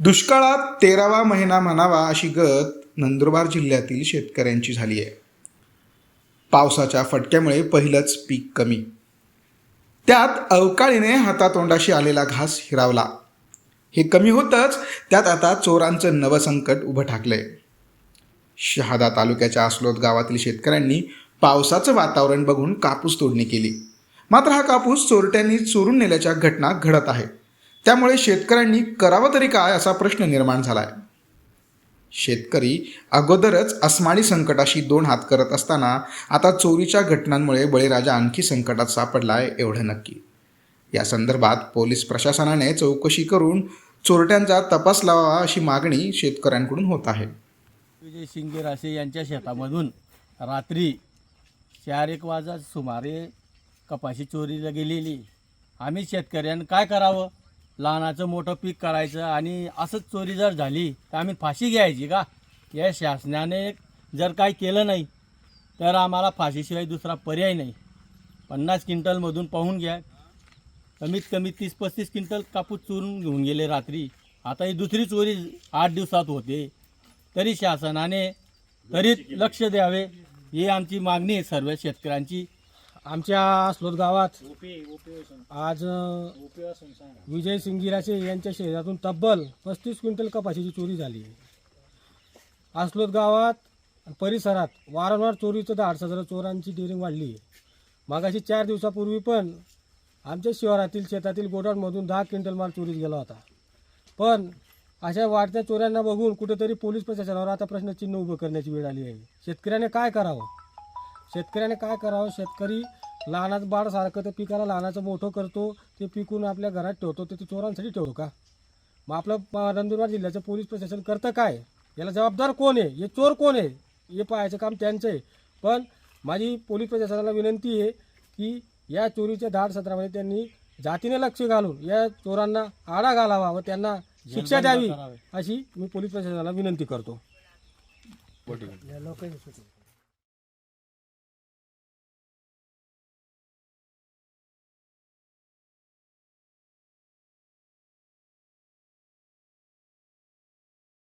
दुष्काळात तेरावा महिना म्हणावा अशी गत नंदुरबार जिल्ह्यातील शेतकऱ्यांची झाली आहे. पावसाच्या फटक्यामुळे पहिलंच पीक कमी. त्यात अवकाळीने हातातोंडाशी आलेला घास हिरावला. हे कमी होतच त्यात आता चोरांचं नवं संकट उभं ठाकलंय. शहादा तालुक्याच्या अस्लोद गावातील शेतकऱ्यांनी पावसाचं वातावरण बघून कापूस तोडणी केली. मात्र हा कापूस चोरट्यांनी चोरून नेल्याच्या घटना घडत आहेत. त्यामुळे शेतकऱ्यांनी करावं तरी काय असा प्रश्न निर्माण झाला आहे शेतकरी अगोदरच अस्मानी संकटाशी दोन हात करत असताना आता चोरीच्या घटनांमुळे बळीराजा आणखी संकटात सापडलाय एवढं नक्की. या संदर्भात पोलीस प्रशासनाने चौकशी करून चोरट्यांचा तपास लावावा अशी मागणी शेतकऱ्यांकडून होत आहे. विजय शिंगे रासे यांच्या शेतामधून रात्री चार एक वाजा सुमारे कपाशी चोरीला गेलेली. आम्ही शेतकऱ्यांनी काय करावं? लहानाचं मोठं पीक करायचं आणि असंच चोरी जर झाली तर आम्ही फाशी घ्यायची का? या शासनाने जर काही केलं नाही तर आम्हाला फाशीशिवाय दुसरा पर्याय नाही. पन्नास क्विंटलमधून पाहून घ्या. कमीत कमी तीस पस्तीस क्विंटल कापूस चोरून घेऊन गेले रात्री. आता ही दुसरी चोरी आठ दिवसात होते. तरी शासनाने त्वरित लक्ष द्यावे. ही आमची मागणी आहे सर्व शेतकऱ्यांची. आमच्या अस्लोद गावात आज विजय सिंगिराचे यांच्या शेतातून तब्बल पस्तीस क्विंटल कपाशीची चोरी झाली. अस्लोद गावात परिसरात वारंवार चोरीचं धाडसा जरा चोरांची डेअरिंग वाढली. मागाशी चार दिवसापूर्वी पण आमच्या शिवारातील शेतातील गोडाऊनमधून दहा क्विंटल माल चोरीत गेला होता. पण अशा वाढत्या चोऱ्यांना बघून कुठेतरी पोलीस प्रशासनावर आता प्रश्नचिन्ह उभं करण्याची वेळ आली आहे. शेतकऱ्याने काय करावं? शेतकऱ्याने काय करावं? शेतकरी लहानाचं बाळ सारखं ते पिकाला लहानाचं मोठं करतो ते पिकून आपल्या घरात ठेवतो ते ते चोरांसाठी ठेवतो का? मग आपलं नंदुरबार जिल्ह्याचं पोलीस प्रशासन करतं काय? याला जबाबदार कोण आहे? हे चोर कोण आहे? हे पाहायचं काम त्यांचं आहे. पण माझी पोलीस प्रशासनाला विनंती आहे की या चोरीच्या धाड सत्रामध्ये त्यांनी जातीने लक्ष घालून या चोरांना आळा घालावा व त्यांना शिक्षा द्यावी. अशी मी पोलीस प्रशासनाला विनंती करतो.